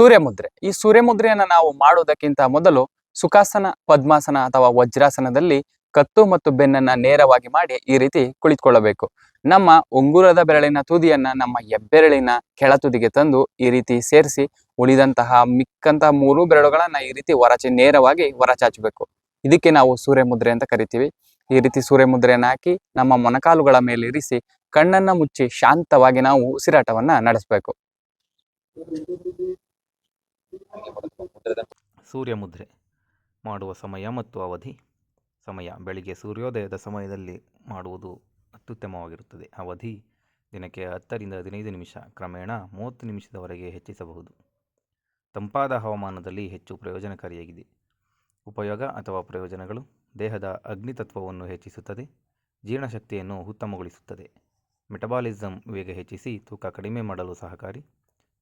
ಸೂರ್ಯ ಮುದ್ರೆ ಈ ಸೂರ್ಯ ಮುದ್ರೆಯನ್ನ ನಾವು ಮಾಡುವುದಕ್ಕಿಂತ ಮೊದಲು ಸುಖಾಸನ, ಪದ್ಮಾಸನ ಅಥವಾ ವಜ್ರಾಸನದಲ್ಲಿ ಕತ್ತು ಮತ್ತು ಬೆನ್ನನ್ನ ನೇರವಾಗಿ ಮಾಡಿ ಈ ರೀತಿ ಕುಳಿತುಕೊಳ್ಳಬೇಕು. ನಮ್ಮ ಉಂಗುರದ ಬೆರಳಿನ ತುದಿಯನ್ನ, ನಮ್ಮ ಹೆಬ್ಬೆರಳಿನ ಕೆಳ ತುದಿಗೆ ತಂದು ಈ ರೀತಿ ಸೇರಿಸಿ ಉಳಿದಂತಹ ಮಿಕ್ಕಂತಹ ಮೂರು ಬೆರಳುಗಳನ್ನ ಈ ರೀತಿ ಹೊರಚಿ ನೇರವಾಗಿ ಹೊರಚಾಚಬೇಕು. ಇದಕ್ಕೆ ನಾವು ಸೂರ್ಯ ಮುದ್ರೆ ಅಂತ ಕರಿತೀವಿ. ಈ ರೀತಿ ಸೂರ್ಯ ಮುದ್ರೆಯನ್ನು ಹಾಕಿ ನಮ್ಮ ಮೊಣಕಾಲುಗಳ ಮೇಲೆ ಇರಿಸಿ ಕಣ್ಣನ್ನ ಮುಚ್ಚಿ ಶಾಂತವಾಗಿ ನಾವು ಉಸಿರಾಟವನ್ನ ನಡೆಸಬೇಕು. ಸೂರ್ಯ ಮುದ್ರೆ ಮಾಡುವ ಸಮಯ ಮತ್ತು ಅವಧಿ. ಸಮಯ, ಬೆಳಿಗ್ಗೆ ಸೂರ್ಯೋದಯದ ಸಮಯದಲ್ಲಿ ಮಾಡುವುದು ಅತ್ಯುತ್ತಮವಾಗಿರುತ್ತದೆ. ಅವಧಿ, ದಿನಕ್ಕೆ ಹತ್ತರಿಂದ ಹದಿನೈದು ನಿಮಿಷ, ಕ್ರಮೇಣ ಮೂವತ್ತು ನಿಮಿಷದವರೆಗೆ ಹೆಚ್ಚಿಸಬಹುದು. ತಂಪಾದ ಹವಾಮಾನದಲ್ಲಿ ಹೆಚ್ಚು ಪ್ರಯೋಜನಕಾರಿಯಾಗಿದೆ. ಉಪಯೋಗ ಅಥವಾ ಪ್ರಯೋಜನಗಳು, ದೇಹದ ಅಗ್ನಿತತ್ವವನ್ನು ಹೆಚ್ಚಿಸುತ್ತದೆ, ಜೀರ್ಣಶಕ್ತಿಯನ್ನು ಉತ್ತಮಗೊಳಿಸುತ್ತದೆ. ಮೆಟಬಾಲಿಸಮ್ ವೇಗ ಹೆಚ್ಚಿಸಿ ತೂಕ ಕಡಿಮೆ ಮಾಡಲು ಸಹಕಾರಿ.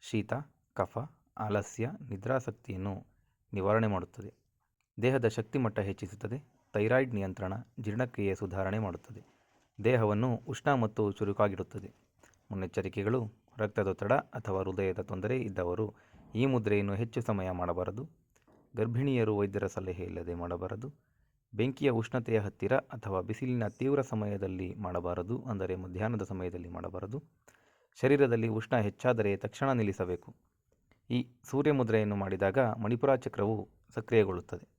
ಶೀತ, ಕಫ ಆಲಸ್ಯ ನಿದ್ರಾಸಕ್ತಿಯನ್ನು ನಿವಾರಣೆ ಮಾಡುತ್ತದೆ. ದೇಹದ ಶಕ್ತಿಮಟ್ಟ ಹೆಚ್ಚಿಸುತ್ತದೆ. ಥೈರಾಯ್ಡ್ ನಿಯಂತ್ರಣ ಜೀರ್ಣಕ್ರಿಯೆ ಸುಧಾರಣೆ ಮಾಡುತ್ತದೆ. ದೇಹವನ್ನು ಉಷ್ಣ ಮತ್ತು ಚುರುಕಾಗಿಡುತ್ತದೆ. ಮುನ್ನೆಚ್ಚರಿಕೆಗಳು, ರಕ್ತದೊತ್ತಡ ಅಥವಾ ಹೃದಯದ ತೊಂದರೆ ಇದ್ದವರು ಈ ಮುದ್ರೆಯನ್ನು ಹೆಚ್ಚು ಸಮಯ ಮಾಡಬಾರದು. ಗರ್ಭಿಣಿಯರು ವೈದ್ಯರ ಸಲಹೆ ಇಲ್ಲದೆ ಮಾಡಬಾರದು. ಬೆಂಕಿಯ ಉಷ್ಣತೆಯ ಹತ್ತಿರ ಅಥವಾ ಬಿಸಿಲಿನ ತೀವ್ರ ಸಮಯದಲ್ಲಿ ಮಾಡಬಾರದು ಅಂದರೆ ಮಧ್ಯಾಹ್ನದ ಸಮಯದಲ್ಲಿ ಮಾಡಬಾರದು. ಶರೀರದಲ್ಲಿ ಉಷ್ಣ ಹೆಚ್ಚಾದರೆ ತಕ್ಷಣ ನಿಲ್ಲಿಸಬೇಕು. ಈ ಸೂರ್ಯಮುದ್ರೆಯನ್ನು ಮಾಡಿದಾಗ ಮಣಿಪುರ ಚಕ್ರವು ಸಕ್ರಿಯಗೊಳ್ಳುತ್ತದೆ.